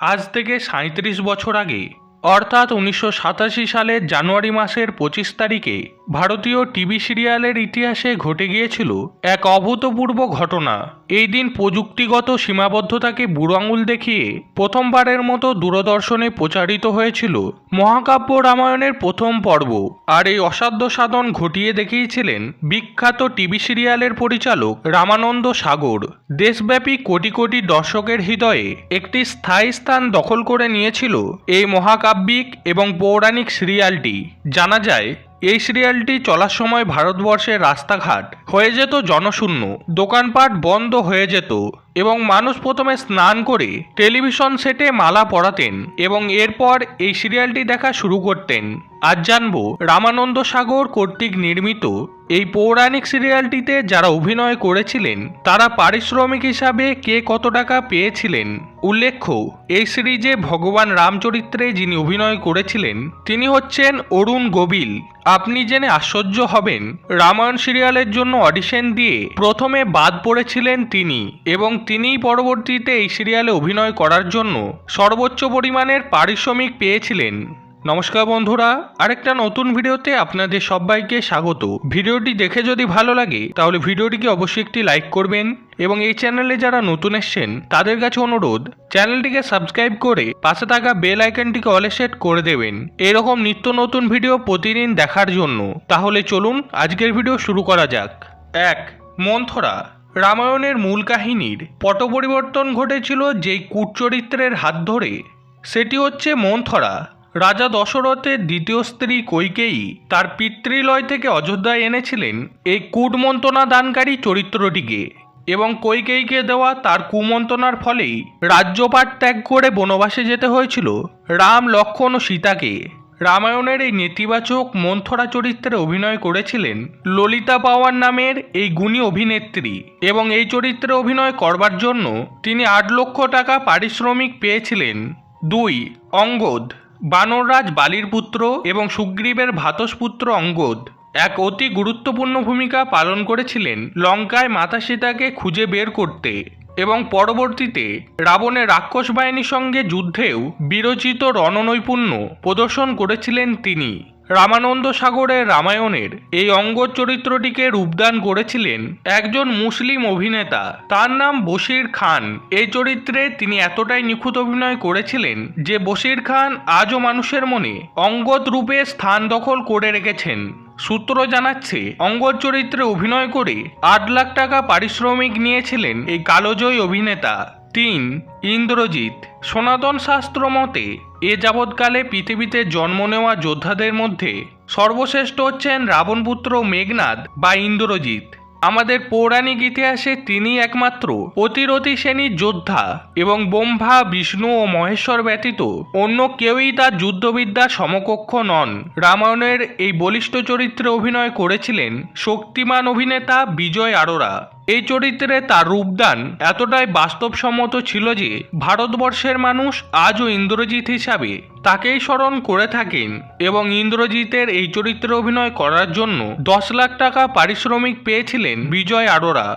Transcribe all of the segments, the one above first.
আজ থেকে সাঁত্রিশ বছর আগে অর্থাৎ উনিশশো সাতাশি সালের জানুয়ারি মাসের পঁচিশ তারিখে ভারতীয় টিভি সিরিয়ালের ইতিহাসে ঘটে গিয়েছিল এক অভূতপূর্ব ঘটনা। এই দিন প্রযুক্তিগত সীমাবদ্ধতাকে বুড়ো আঙুল দেখিয়ে প্রথমবারের মতো দূরদর্শনে প্রচারিত হয়েছিল মহাকাব্য রামায়ণের প্রথম পর্ব। আর এই অসাধ্য সাধন ঘটিয়ে দেখিয়েছিলেন বিখ্যাত টিভি সিরিয়ালের পরিচালক রামানন্দ সাগর। দেশব্যাপী কোটি কোটি দর্শকের হৃদয়ে একটি স্থায়ী স্থান দখল করে নিয়েছিল এই মহাকাব্যিক এবং পৌরাণিক সিরিয়ালটি। জানা যায় এই সিরিয়ালটি চলার সময় ভারতবর্ষের রাস্তাঘাট হয়ে যেত জনশূন্য, দোকানপাট বন্ধ হয়ে যেত এবং মানুষ প্রথমে স্নান করে টেলিভিশন সেটে মালা পরাতেন এবং এরপর এই সিরিয়ালটি দেখা শুরু করতেন। আজ জানব রামানন্দ সাগর কর্তৃক নির্মিত এই পৌরাণিক সিরিয়ালটিতে যারা অভিনয় করেছিলেন, তারা পারিশ্রমিক হিসাবে কে কত টাকা পেয়েছিলেন? উল্লেখ্য, এই সিরিজে ভগবান রামচরিত্রে যিনি অভিনয় করেছিলেন, তিনি হচ্ছেন অরুণ গোবিল। আপনি জেনে আশ্চর্য হবেন, রামায়ণ সিরিয়ালের জন্য অডিশন দিয়ে প্রথমে বাদ পড়েছিলেন তিনি এবং তিনিই পরবর্তীতে এই সিরিয়ালে অভিনয় করার জন্য সর্বোচ্চ পরিমাণের পারিশ্রমিক পেয়েছিলেন। নমস্কার বন্ধুরা, আরেকটা নতুন ভিডিওতে আপনাদের সবাইকে স্বাগত। ভিডিওটি দেখে যদি ভালো লাগে, তাহলে ভিডিওটিকে অবশ্যই একটি লাইক করবেন এবং এই চ্যানেলে যারা নতুন এসছেন, তাদের কাছে অনুরোধ, চ্যানেলটিকে সাবস্ক্রাইব করে পাশে থাকা বেল আইকনটিকে অলে সেট করে দেবেন। এরকম নিত্য নতুন ভিডিও প্রতিদিন দেখার জন্য। তাহলে চলুন, আজকের ভিডিও শুরু করা যাক। এক, মন্থরা, রামায়ণের মূল কাহিনীর পট পরিবর্তন ঘটেছিল যেই কূট চরিত্রের হাত ধরে। সেটি হচ্ছে মন্থরা। রাজা দশরথের দ্বিতীয় স্ত্রী কৈকেয়ী তার পিতৃলয় থেকে অযোধ্যায় এনেছিলেন এই কূটমন্ত্রণা দানকারী চরিত্রটিকে এবং কৈকেয়ীকে দেওয়া তার কুমন্ত্রণার ফলেই রাজ্যপাট ত্যাগ করে বনবাসে যেতে হয়েছিল রাম লক্ষ্মণ ও সীতাকে। রামায়ণের এই নেতিবাচক মন্থরা চরিত্রে অভিনয় করেছিলেন ললিতা পাওয়ার নামের এই গুণী অভিনেত্রী এবং এই চরিত্রে অভিনয় করবার জন্য তিনি আট লক্ষ টাকা পারিশ্রমিক পেয়েছিলেন। দুই, অঙ্গদ। বানররাজ বালির পুত্র এবং সুগ্রীবের ভাতসপুত্র অঙ্গদ এক অতি গুরুত্বপূর্ণ ভূমিকা পালন করেছিলেন লঙ্কায় মাতা সীতাকে খুঁজে বের করতে এবং পরবর্তীতে রাবণের রাক্ষস বাহিনীর সঙ্গে যুদ্ধেও বিরচিত রণনৈপুণ্য প্রদর্শন করেছিলেন তিনি। রামানন্দ সাগরের রামায়ণের এই অঙ্গদ চরিত্রটিকে রূপদান করেছিলেন একজন মুসলিম অভিনেতা। তার নাম বশির খান। এই চরিত্রে তিনি এতটাই নিখুঁত অভিনয় করেছিলেন যে বশির খান আজও মানুষের মনে অঙ্গদ রূপে স্থান দখল করে রেখেছেন। সূত্র জানাচ্ছে অঙ্গদ চরিত্রে অভিনয় করে আট লাখ টাকা পারিশ্রমিক নিয়েছিলেন এই কালোজয়ী অভিনেতা। তিন, ইন্দ্রজিৎ। সনাতন শাস্ত্র মতে এ যাবৎকালে পৃথিবীতে জন্ম নেওয়া যোদ্ধাদের মধ্যে সর্বশ্রেষ্ঠ হচ্ছেন রাবণপুত্র মেঘনাদ বা ইন্দ্রজিৎ। আমাদের পৌরাণিক ইতিহাসে তিনি একমাত্র অতিরথী শ্রেণির যোদ্ধা এবং ব্রহ্মা, বিষ্ণু ও মহেশ্বর ব্যতীত অন্য কেউই তার যুদ্ধবিদ্যা সমকক্ষ নন। রামায়ণের এই বলিষ্ঠ চরিত্রে অভিনয় করেছিলেন শক্তিমান অভিনেতা বিজয় আরোরা। এই চরিত্রে তার রূপদান এতটাই বাস্তবসম্মত ছিল যে ভারতবর্ষের মানুষ আজও ইন্দ্রজিৎ হিসাবে তাকেই স্মরণ করে থাকেন এবং ইন্দ্রজিতের এই চরিত্রে অভিনয় করার জন্য দশ লাখ টাকা পারিশ্রমিক পেয়েছিলেন বিজয় আরোরা।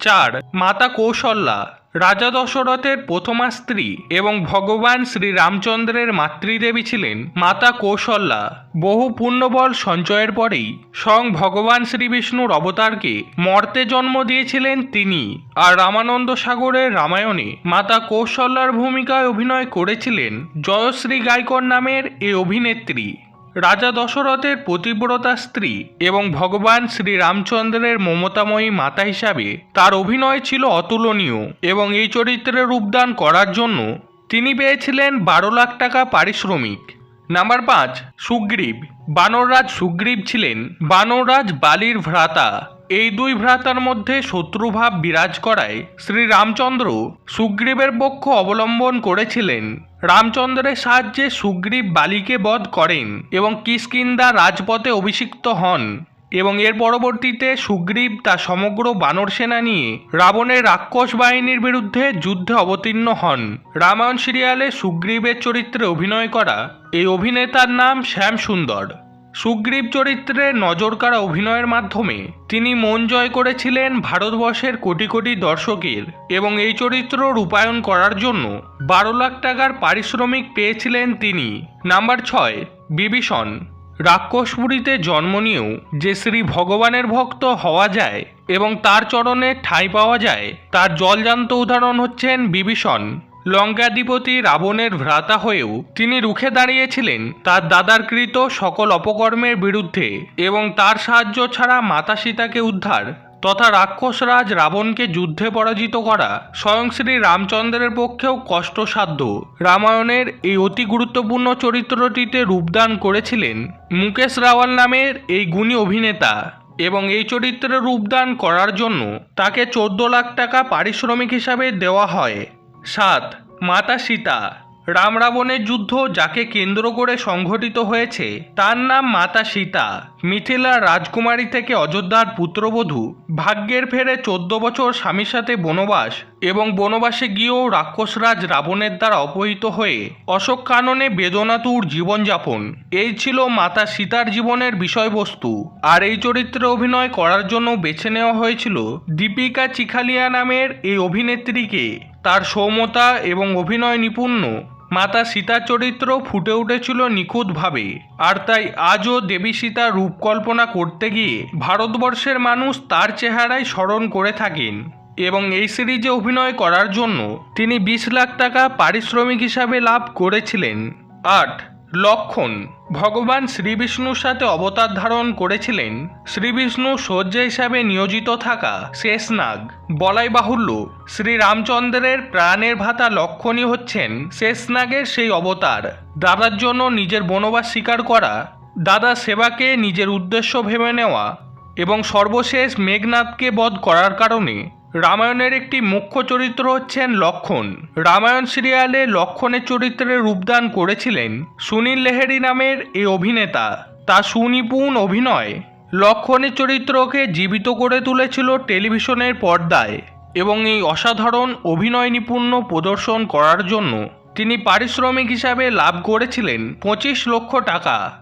চার, মাতা কৌশল্যা। রাজা দশরথের প্রথমা স্ত্রী এবং ভগবান শ্রী রামচন্দ্রের মাতৃদেবী ছিলেন মাতা কৌশল্যা। বহু পুণ্যবল সঞ্চয়ের পরেই স্বয়ং ভগবান শ্রী বিষ্ণুর অবতারকে মর্তে জন্ম দিয়েছিলেন তিনি আর রামানন্দ সাগরের রামায়ণে মাতা কৌশল্যার ভূমিকায় অভিনয় করেছিলেন জয়শ্রী গায়কর নামের এই অভিনেত্রী। রাজা দশরথের পতিব্রতা স্ত্রী এবং ভগবান শ্রী রামচন্দ্রের মমতাময়ী মাতা হিসাবে তার অভিনয় ছিল অতুলনীয় এবং এই চরিত্রে রূপদান করার জন্য তিনি পেয়েছিলেন বারো লাখ টাকা পারিশ্রমিক। নাম্বার পাঁচ, সুগ্রীব। বানররাজ সুগ্রীব ছিলেন বানররাজ বালির ভ্রাতা। এই দুই ভ্রাতার মধ্যে শত্রুভাব বিরাজ করায় শ্রী রামচন্দ্র সুগ্রীবের পক্ষ অবলম্বন করেছিলেন। রামচন্দ্রের সাহায্যে সুগ্রীব বালিকে বধ করেন এবং কিষ্কিন্দা রাজপথে অভিষিক্ত হন এবং এর পরবর্তীতে সুগ্রীব তার সমগ্র বানর সেনা নিয়ে রাবণের রাক্ষস বাহিনীর বিরুদ্ধে যুদ্ধে অবতীর্ণ হন। রামায়ণ সিরিয়ালে সুগ্রীবের চরিত্রে অভিনয় করা এই অভিনেতার নাম শ্যাম সুন্দর সুগ্রীব চরিত্রে নজরকাড়া অভিনয়ের মাধ্যমে তিনি মন জয় করেছিলেন ভারতবর্ষের কোটি কোটি দর্শকের এবং এই চরিত্র রূপায়ণ করার জন্য বারো লাখ টাকার পারিশ্রমিক পেয়েছিলেন তিনি। নাম্বার ছয়, বিভীষণ। রাক্ষসপুরীতে জন্ম নিয়েও যে শ্রী ভগবানের ভক্ত হওয়া যায় এবং তার চরণে ঠাঁই পাওয়া যায়, তার জলজান্ত উদাহরণ হচ্ছেন বিভীষণ। লঙ্কাধিপতি রাবণের ভ্রাতা হয়েও তিনি রুখে দাঁড়িয়েছিলেন তার দাদার কৃত সকল অপকর্মের বিরুদ্ধে এবং তার সাহায্য ছাড়া মাতা সীতাকে উদ্ধার তথা রাক্ষসরাজ রাবণকে যুদ্ধে পরাজিত করা স্বয়ং শ্রী রামচন্দ্রের পক্ষেও কষ্টসাধ্য। রামায়ণের এই অতি গুরুত্বপূর্ণ চরিত্রটিতে রূপদান করেছিলেন মুকেশ রাওয়াল নামের এই গুণী অভিনেতা এবং এই চরিত্রে রূপদান করার জন্য তাকে চোদ্দ লাখ টাকা পারিশ্রমিক হিসাবে দেওয়া হয়। সাত, মাতা সীতা। রাম রাবণের যুদ্ধ যাকে কেন্দ্র করে সংঘটিত হয়েছে, তার নাম মাতা সীতা। মিথিলার রাজকুমারী থেকে অযোধ্যার পুত্রবধূ। ভাগ্যের ফেরে চোদ্দ বছর স্বামীর সাথে বনবাস এবং বনবাসে গিয়েও রাক্ষসরাজ রাবণের দ্বারা অপহৃত হয়ে অশোক কাননে বেদনাতুর জীবনযাপন। এই ছিল মাতা সীতার জীবনের বিষয়বস্তু। আর এই চরিত্রে অভিনয় করার জন্য বেছে নেওয়া হয়েছিল দীপিকা চিখালিয়া নামের এই অভিনেত্রীকে। তার সৌমতা এবং অভিনয় নিপুণ্য, মাতা সীতা চরিত্র ফুটে উঠেছিল নিখুঁতভাবে। আর তাই আজও দেবী সীতা রূপকল্পনা করতে গিয়ে ভারতবর্ষের মানুষ তার চেহারায় স্মরণ করে থাকেন এবং এই সিরিজে অভিনয় করার জন্য তিনি বিশ লাখ টাকা পারিশ্রমিক হিসাবে লাভ করেছিলেন। আট লক্ষণ। ভগবান শ্রীবিষ্ণুর সাথে অবতার ধারণ করেছিলেন। শ্রীবিষ্ণু শয্যা হিসাবে নিয়োজিত থাকা শেষনাগ বলাই বাহুল্য শ্রীরামচন্দ্রের প্রাণের ভাতা লক্ষণই হচ্ছেন শেষনাগের সেই অবতার। দাদার জন্য নিজের বনবাস স্বীকার করা দাদা সেবাকে নিজের উদ্দেশ্য ভেবে নেওয়া এবং সর্বশেষ মেঘনাথকে বধ করার কারণে রামায়ণের একটি মুখ্য চরিত্র হচ্ছেন লক্ষণ। রামায়ণ সিরিয়ালে লক্ষণের চরিত্রে রূপদান করেছিলেন সুনীল লেহেরি নামের এই অভিনেতা। তা সুনিপুণ অভিনয়। লক্ষণের চরিত্রকে জীবিত করে তুলেছিল টেলিভিশনের পর্দায় এবং এই অসাধারণ অভিনয় নিপুণ্য প্রদর্শন করার জন্য তিনি পারিশ্রমিক হিসাবে লাভ করেছিলেন পঁচিশ লক্ষ টাকা।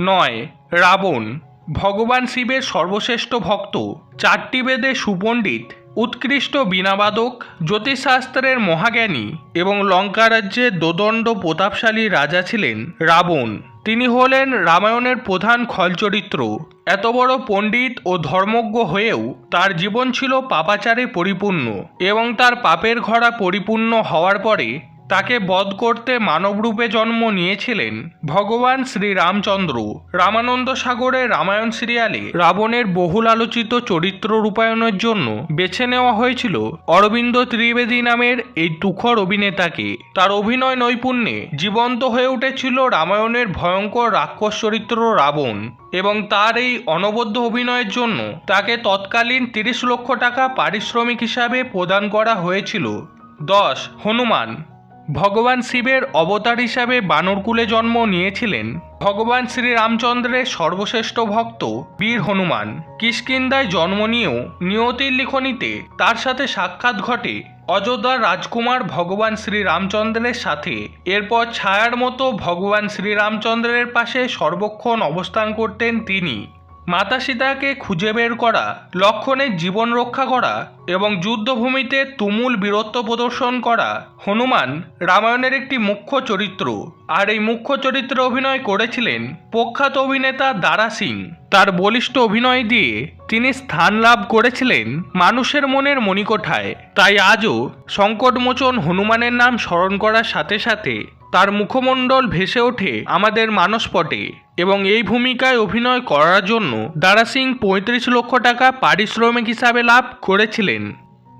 নয়, রাবণ। ভগবান শিবের সর্বশ্রেষ্ঠ ভক্ত। চারটি বেদে সুপণ্ডিত। উৎকৃষ্ট বীণাবাদক, জ্যোতিষশাস্ত্রের মহাজ্ঞানী এবং লঙ্কা রাজ্যের দোদণ্ড প্রতাপশালী রাজা ছিলেন রাবণ। তিনি হলেন রামায়ণের প্রধান খলচরিত্র। এত বড় পণ্ডিত ও ধর্মজ্ঞ হয়েও তার জীবন ছিল পাপাচারে পরিপূর্ণ এবং তার পাপের ঘরা পরিপূর্ণ হওয়ার পরে তাকে বধ করতে মানবরূপে জন্ম নিয়েছিলেন ভগবান শ্রী রামচন্দ্র রামানন্দ সাগরে রামায়ণ সিরিয়ালে রাবণের বহুল আলোচিত চরিত্র রূপায়ণের জন্য বেছে নেওয়া হয়েছিল অরবিন্দ ত্রিবেদী নামের এই তুখর অভিনেতাকে। তার অভিনয় নৈপুণ্যে জীবন্ত হয়ে উঠেছিল রামায়ণের ভয়ঙ্কর রাক্ষস চরিত্র রাবণ এবং তার এই অনবদ্য অভিনয়ের জন্য তাকে তৎকালীন তিরিশ লক্ষ টাকা পারিশ্রমিক হিসাবে প্রদান করা হয়েছিল। দশ, হনুমান। ভগবান শিবের অবতার হিসাবে বানরকুলে জন্ম নিয়েছিলেন ভগবান শ্রীরামচন্দ্রের সর্বশ্রেষ্ঠ ভক্ত বীর হনুমান। কিষ্কিন্দায় জন্ম নিয়েও নিয়তির লিখনিতে তার সাথে সাক্ষাৎ ঘটে অযোধ্যার রাজকুমার ভগবান শ্রীরামচন্দ্রের সাথে। এরপর ছায়ার মতো ভগবান শ্রীরামচন্দ্রের পাশে সর্বক্ষণ অবস্থান করতেন তিনি। মাতা সীতাকে খুঁজে বের করা লক্ষণের জীবন রক্ষা করা এবং যুদ্ধভূমিতে তুমুল বীরত্ব প্রদর্শন করা হনুমান রামায়ণের একটি মুখ্য চরিত্র। আর এই মুখ্য চরিত্রে অভিনয় করেছিলেন প্রখ্যাত অভিনেতা দারা সিং। তার বলিষ্ঠ অভিনয় দিয়ে তিনি স্থান লাভ করেছিলেন মানুষের মনের মণিকোঠায়। তাই আজও সংকটমোচন হনুমানের নাম স্মরণ করার সাথে সাথে তার মুখমণ্ডল ভেসে ওঠে আমাদের মানসপটে। এবং এই ভূমিকায় অভিনয় করার জন্য দারা সিং পঁয়ত্রিশ লক্ষ টাকা পারিশ্রমিক হিসাবে লাভ করেছিলেন।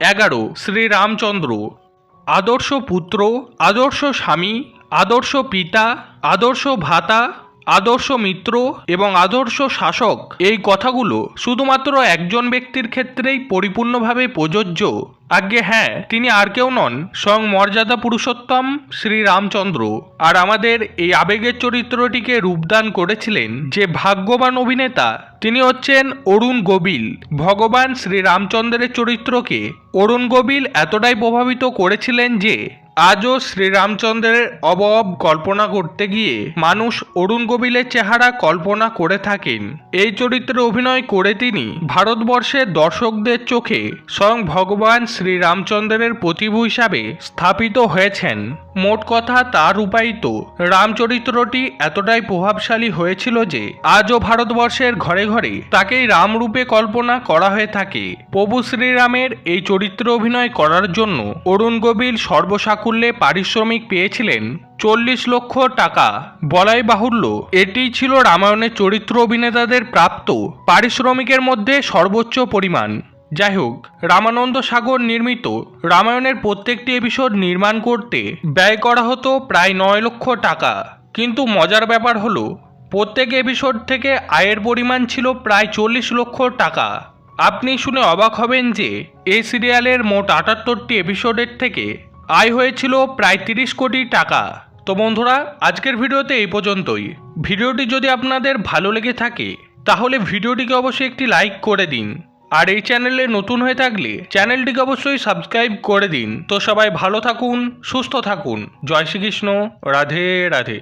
এগারো শ্রী রামচন্দ্র আদর্শ পুত্র, আদর্শ স্বামী, আদর্শ পিতা, আদর্শ ভাতা আদর্শ মিত্র এবং আদর্শ শাসক, এই কথাগুলো শুধুমাত্র একজন ব্যক্তির ক্ষেত্রেই পরিপূর্ণভাবে প্রযোজ্য। আজ্ঞে হ্যাঁ তিনি আর কেউ নন, স্বয়ং মর্যাদা পুরুষোত্তম শ্রী রামচন্দ্র। আর আমাদের এই আবেগের চরিত্রটিকে রূপদান করেছিলেন যে ভাগ্যবান অভিনেতা, তিনি হচ্ছেন অরুণ গোবিল। ভগবান শ্রী রামচন্দ্রের চরিত্রকে অরুণ গোবিল এতটাই প্রভাবিত করেছিলেন যে আজও শ্রীরামচন্দ্রের অবয়ব কল্পনা করতে গিয়ে মানুষ অরুণ গোবিলের চেহারা কল্পনা করে থাকেন। এই চরিত্রে অভিনয় করে তিনি ভারতবর্ষের দর্শকদের চোখে স্বয়ং ভগবান শ্রীরামচন্দ্রের প্রতিভু হিসাবে স্থাপিত হয়েছেন। মোট কথা তার রূপায়িত রামচরিত্রটি এতটাই প্রভাবশালী হয়েছিল যে, আজও ভারতবর্ষের ঘরে ঘরে তাকেই রামরূপে কল্পনা করা হয়ে থাকে। প্রভু শ্রীরামের এই চরিত্র অভিনয় করার জন্য অরুণ গোবিল সর্বসাকুল্যে পারিশ্রমিক পেয়েছিলেন চল্লিশ লক্ষ টাকা। বলাই বাহুল্য এটিই ছিল রামায়ণের চরিত্র অভিনেতাদের প্রাপ্ত পারিশ্রমিকের মধ্যে সর্বোচ্চ পরিমাণ। যাই হোক রামানন্দ সাগর নির্মিত রামায়ণের প্রত্যেকটি এপিসোড নির্মাণ করতে ব্যয় করা হতো প্রায় নয় লক্ষ টাকা। কিন্তু মজার ব্যাপার হলো, প্রত্যেক এপিসোড থেকে আয়ের পরিমাণ ছিল প্রায় চল্লিশ লক্ষ টাকা। আপনি শুনে অবাক হবেন যে, এই সিরিয়ালের মোট আটাত্তরটি এপিসোডের থেকে আয় হয়েছিল প্রায় তিরিশ কোটি টাকা। তো বন্ধুরা, আজকের ভিডিওতে এই পর্যন্তই। ভিডিওটি যদি আপনাদের ভালো লেগে থাকে, তাহলে ভিডিওটিকে অবশ্যই একটি লাইক করে দিন। আর এই চ্যানেলে নতুন হয়ে থাকলে চ্যানেলটিকে অবশ্যই সাবস্ক্রাইব করে দিন। তো সবাই ভালো থাকুন, সুস্থ থাকুন। জয় শ্রীকৃষ্ণ। রাধে রাধে।